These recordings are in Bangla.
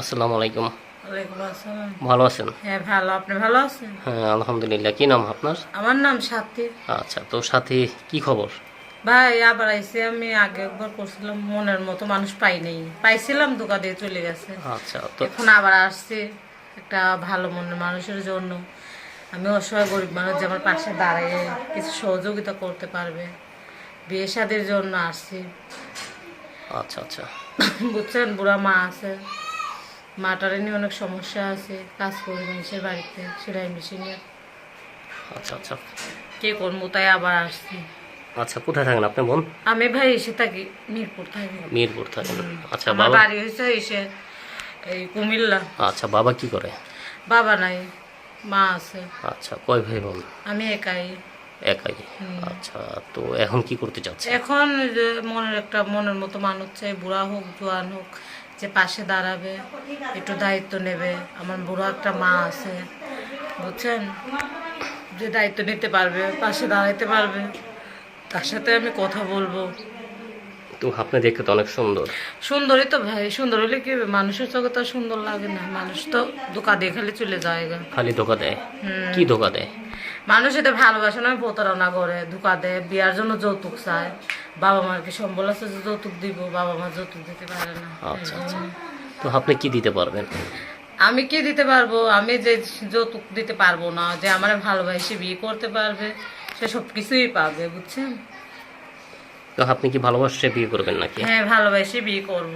আসসালামু আলাইকুম। ওয়ালাইকুম আসসালাম। ভালো আছেন? হ্যাঁ ভালো। আপনি ভালো আছেন? হ্যাঁ আলহামদুলিল্লাহ। কি নাম আপনার? আমার নাম সাথী। আচ্ছা তো সাথে কি খবর? ভাই আবার আইসে। আমি আগে একবার করছিলাম মনের মতো মানুষ পাই নাই। পাইছিলাম দোকা দিয়ে চলে গেছে। আচ্ছা তো এখন আবার আসছি একটা ভালো মনের মানুষের জন্য। আমি অসহায় গরিব মানুষ যে আমার পাশে দাঁড়িয়ে কিছু সহযোগিতা করতে পারবে। বিয়ে শাদির জন্য আসছি। আচ্ছা আচ্ছা। বুঝছেন বুড়া মা আছে। মাটারে নিয়ে অনেক সমস্যা আছে কাজ করি মানুষের বাড়িতে সেলাই মেশিনে আচ্ছা আচ্ছা। কে করব তাই আবার আসছি। আচ্ছা কোথায় থাকেন আপনি বোন? আমি ভাই এসে থাকি মিরপুর থাকি। মিরপুর থাকেন। আচ্ছা বাবা? বাড়ি হয়েছে এসে এই কুমিল্লা। আচ্ছা বাবা কি করে? বাবা নাই মা আছে। আচ্ছা কয় ভাই বোন? আমি একাই। একাই। আচ্ছা তো এখন কি করতে চাচ্ছে এখন যে মনের একটা মনের মতো মানুষ চাই বুড়া হোক জোয়ান হোক যে পাশে দাঁড়াবে একটু দায়িত্ব নেবে। আমার বুড়ো একটা মা আছে বুঝছেন? যে দায়িত্ব নিতে পারবে পাশে দাঁড়াইতে পারবে। তার সাথে আমি কথা বলব। তো আপনি দেখতে তো অনেক সুন্দর। সুন্দরই তো ভাই সুন্দর হলে কি? মানুষের চোখে তো আর সুন্দর লাগে না। মানুষ তো দোকা দিয়ে খালি চলে যায় খালি ধোকা দেয়। হুম। কি ধোকা দেয়? মানুষ এতে ভালোবাসে না প্রতারণা করে ধোকা দেয় বিয়ার জন্য যৌতুক চায়। বাবা মার কি সম্বল আছে যে যৌতুক দিব? বাবা মা যৌতুক দিতে পারে না। আচ্ছা আচ্ছা। তো আপনি কি দিতে পারবেন? আমি কি দিতে পারব? আমি যে যৌতুক দিতে পারব না যে আমার ভালোবাসে বিয়ে করতে পারবে সে সব কিছুই পাবে বুঝছেন? তো আপনি কি ভালোবাসে বিয়ে করবেন নাকি? হ্যাঁ ভালোবাসে বিয়ে করব।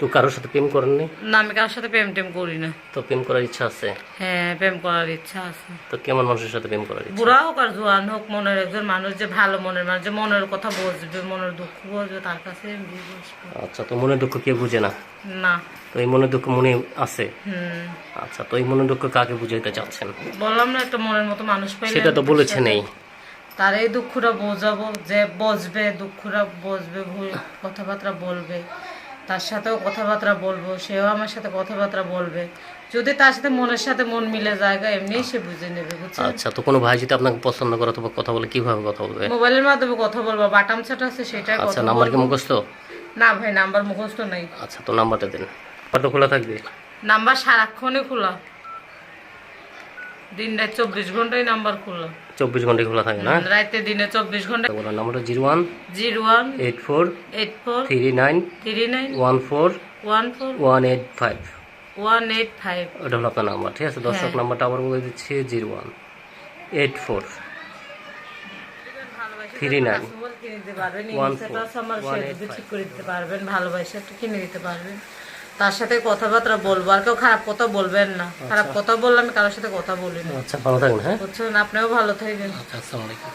তো কারোর সাথে প্রেম না আমি কারোর সাথে প্রেম টেম করি না। তো প্রেম করার ইচ্ছা আছে? হ্যাঁ প্রেম করার ইচ্ছা আছে। তো কেমন মানুষের সাথে প্রেম করার ইচ্ছা? বুড়া হোক আর জোয়ান হোক মনের একজন মানুষ যে ভালো মনের মানুষ যে মনের কথা বুঝবে মনের দুঃখ বুঝবে তার কাছে আচ্ছা তো মনের দুঃখ কেউ বুঝে না? না। তো এই মনের দুঃখ মনে আছে? আচ্ছা তো এই মনের দুঃখ কাকে বুঝাইতে চাচ্ছেন? বললাম না একটা মনের মতো মানুষ পাইলে সেটা তো বলেছেন এই তার এই দুঃখটা বোঝাবো যে বসবে দুঃখটা বসবে ভুল কথাবার্তা বলবে। তার সাথেও কথাবার্তা বলব সেও আমার সাথে কথাবার্তা বলবে। যদি তার সাথে মনের সাথে মন মিলে জায়গা এমনি সে বুঝে নেবে বুঝছেন? আচ্ছা তো কোনো ভাই যদি আপনাকে পছন্দ করে তো কথা বলে কীভাবে কথা বলবে? মোবাইলের মাধ্যমে কথা বলব বাটাম সেট আছে সেটাই আচ্ছা নাম্বার কি মুখস্থ? না ভাই নাম্বার মুখস্থ নাই। আচ্ছা তো নাম্বারটা দেন। নাম্বারটা খোলা থাকবে? নাম্বার সারাক্ষণই খোলা। দিন রাত চব্বিশ ঘন্টায় নাম্বার খোলা। চব্বিশ ঘন্টায় খোলা থাকে না? রাতে দিনে চব্বিশ ঘণ্টা বলার নাম্বারটা zero one zero one eight four eight four three nine three nine one four one four one eight five. One eight five. ওটা হলো আপনার নাম্বার ঠিক আছে? দর্শক হ্যাঁ। নাম্বারটা আবার বলে দিচ্ছি zero one eight four three nine যদি five. ঠিক করে দিতে পারবেন ভালোবাসা একটু কিনে দিতে পারবেন। তার সাথে কথাবার্তা বলব আর কেউ খারাপ কথা বলবেন না। খারাপ কথা বললে আমি কারোর সাথে কথা বলি না আচ্ছা ভালো থাকবেন হ্যাঁ? বুঝছেন? আপনিও ভালো থাকবেন। আচ্ছা আসসালামু আলাইকুম।